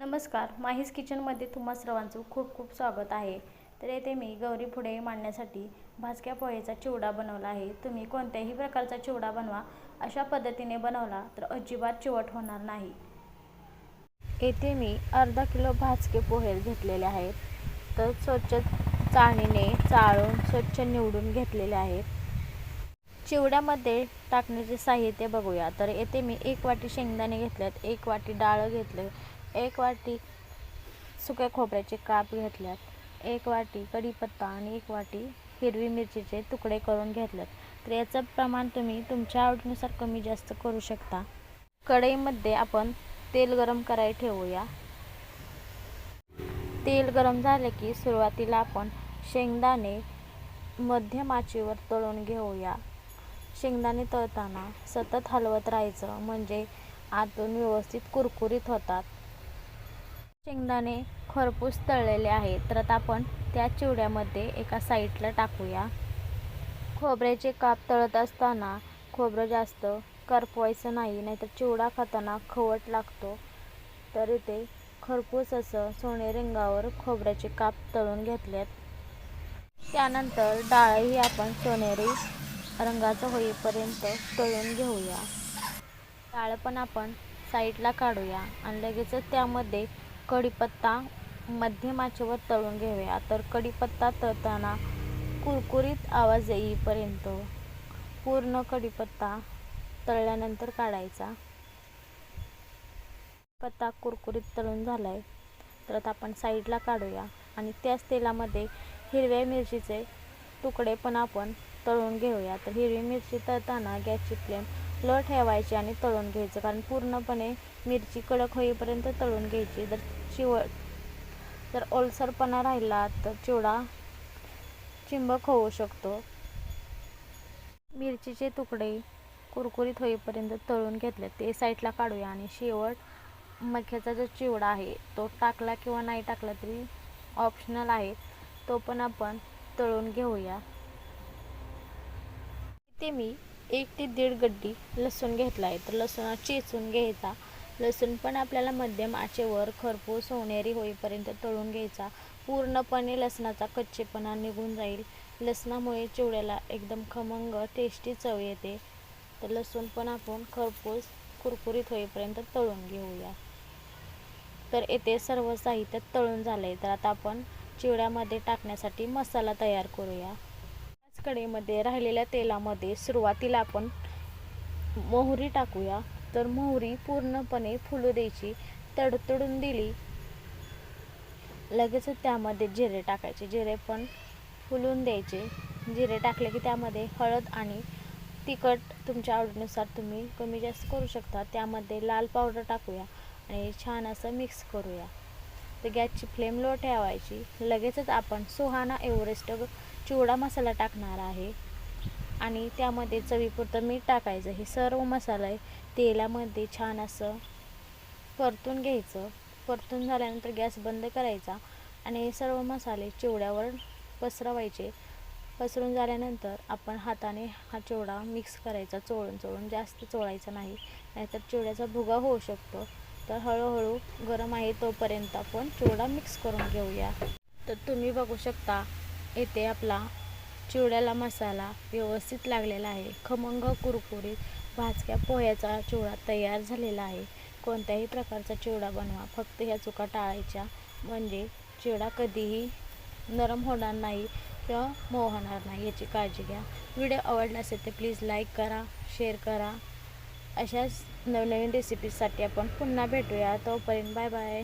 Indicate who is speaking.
Speaker 1: नमस्कार माहीस किचनमध्ये तुम्हा सर्वांचं खूप खूप स्वागत आहे. तर येथे मी गौरी पुढे मांडण्यासाठी भाजक्या पोहेचा चिवडा बनवला आहे. तुम्ही कोणत्याही प्रकारचा चिवडा बनवा अशा पद्धतीने बनवला तर अजिबात चिवट होणार नाही. येथे मी अर्धा किलो भाजके पोहे घेतलेले आहेत. तर स्वच्छ चाळणीने चाळून स्वच्छ निवडून घेतलेले आहेत. चिवड्यामध्ये टाकण्याचे साहित्य बघूया. तर येथे मी एक वाटी शेंगदाणे घेतल्यात एक वाटी डाळ घेतले एक वाटी सुक्या खोबऱ्याचे काप घेतल्यात एक वाटी कढीपत्ता आणि एक वाटी हिरवी मिरचीचे तुकडे करून घेतल्यात. तर याचं प्रमाण तुम्ही तुमच्या आवडीनुसार कमी जास्त करू शकता. कढईमध्ये आपण तेल गरम करायला ठेवूया. तेल गरम झाले की सुरुवातीला आपण शेंगदाणे मध्यम आचेवर तळून घेऊया. शेंगदाणे तळताना सतत हलवत राहायचं म्हणजे आतून व्यवस्थित कुरकुरीत होतात. शेंगदाणे खरपूस तळलेले आहेत. तर आता आपण त्या चिवड्यामध्ये एका साईडला टाकूया. खोबऱ्याचे काप तळत असताना खोबरं जास्त करपवायचं नाही नाहीतर चिवडा खाताना खवट लागतो. तर इथे खरपूस असं सोने रंगावर खोबऱ्याचे काप तळून घेतलेत. त्यानंतर डाळही आपण सोनेरी रंगाचं होईपर्यंत तळून घेऊया. डाळ पण आपण साईडला काढूया आणि लगेचच त्यामध्ये कढीपत्ता मध्यम आचेवर तळून घेऊया तर कढीपत्ता तळताना कुरकुरीत आवाज येईपर्यंत पूर्ण कढीपत्ता तळल्यानंतर काढायचा. पत्ता कुरकुरीत तळून झाला आहे तर आता आपण साईडला काढूया आणि त्याच तेलामध्ये हिरव्या मिरचीचे तुकडे पण आपण तळून घेऊया. तर हिरवी मिरची तळताना गॅसची फ्लेम ल ठेवायची आणि तळून घ्यायचं. कारण पूर्णपणे मिरची कडक होईपर्यंत तळून घ्यायची. जर चिव जर ओलसरपणा राहिला तर चिवडा चिंबक होऊ शकतो. मिरचीचे तुकडे कुरकुरीत होईपर्यंत तळून घेतले. ते साईडला काढूया आणि शेवट मक्याचा जो चिवडा आहे तो टाकला किंवा नाही टाकला तरी ऑप्शनल आहे. तो पण आपण तळून घेऊया. इथे मी एक ते दीड गड्डी लसूण घेतला आहे. तर लसूण चेचून घ्यायचा. लसूण पण आपल्याला मध्यम आचेवर खरपूस सोनेरी होईपर्यंत तळून घ्यायचा. पूर्णपणे लसणाचा कच्चेपणा निघून जाईल. लसणामुळे चिवड्याला एकदम खमंग टेस्टी चव येते. तर लसूण पण आपण खरपूस कुरकुरीत होईपर्यंत तळून घेऊया. तर येथे सर्व साहित्य तळून झालं आहे तर आता आपण चिवड्यामध्ये टाकण्यासाठी मसाला तयार करूया. कढईमध्ये राहिलेल्या तेलामध्ये सुरुवातीला आपण मोहरी टाकूया. तर मोहरी पूर्णपणे फुलू द्यायची. तडतडून दिली. लगेचच त्यामध्ये जिरे टाकायचे. जिरे पण फुलून द्यायचे. जिरे टाकले की त्यामध्ये हळद आणि तिखट तुमच्या आवडीनुसार तुम्ही कमी जास्त करू शकता. त्यामध्ये लाल पावडर टाकूया आणि छान असं मिक्स करूया. तर गॅसची फ्लेम लो ठेवायची. लगेचच आपण सुहाना एव्हरेस्ट चिवडा मसाला टाकणार आहे. आणि त्यामध्ये चवीपुरतं मीठ टाकायचं. हे सर्व मसाले तेलामध्ये छान असं परतून घ्यायचं. परतून झाल्यानंतर गॅस बंद करायचा. आणि हे सर्व मसाले चिवड्यावर पसरवायचे. पसरून झाल्यानंतर आपण हाताने हा चिवडा मिक्स करायचा. चोळून चोळून जास्त चोळायचा नाही. नाहीतर चिवड्याचा भुगा होऊ शकतो. तर हळूहळू गरम आहे तोपर्यंत आपण चिवडा मिक्स करून घेऊया. तर तुम्ही बघू शकता येथे आपला चिवड्याला मसाला व्यवस्थित लागलेला आहे. खमंग कुरकुरीत भाजक्या पोह्याचा चिवडा तयार झालेला आहे. कोणत्याही प्रकारचा चिवडा बनवा. फक्त ह्या चुका टाळायच्या म्हणजे चिवडा कधीही नरम होणार नाही किंवा मऊ होणार नाही याची काळजी घ्या. व्हिडिओ आवडला असेल तर प्लीज लाईक करा शेअर करा. अशाच नवनवीन रेसिपीजसाठी आपण पुन्हा भेटूया. तोपर्यंत बाय बाय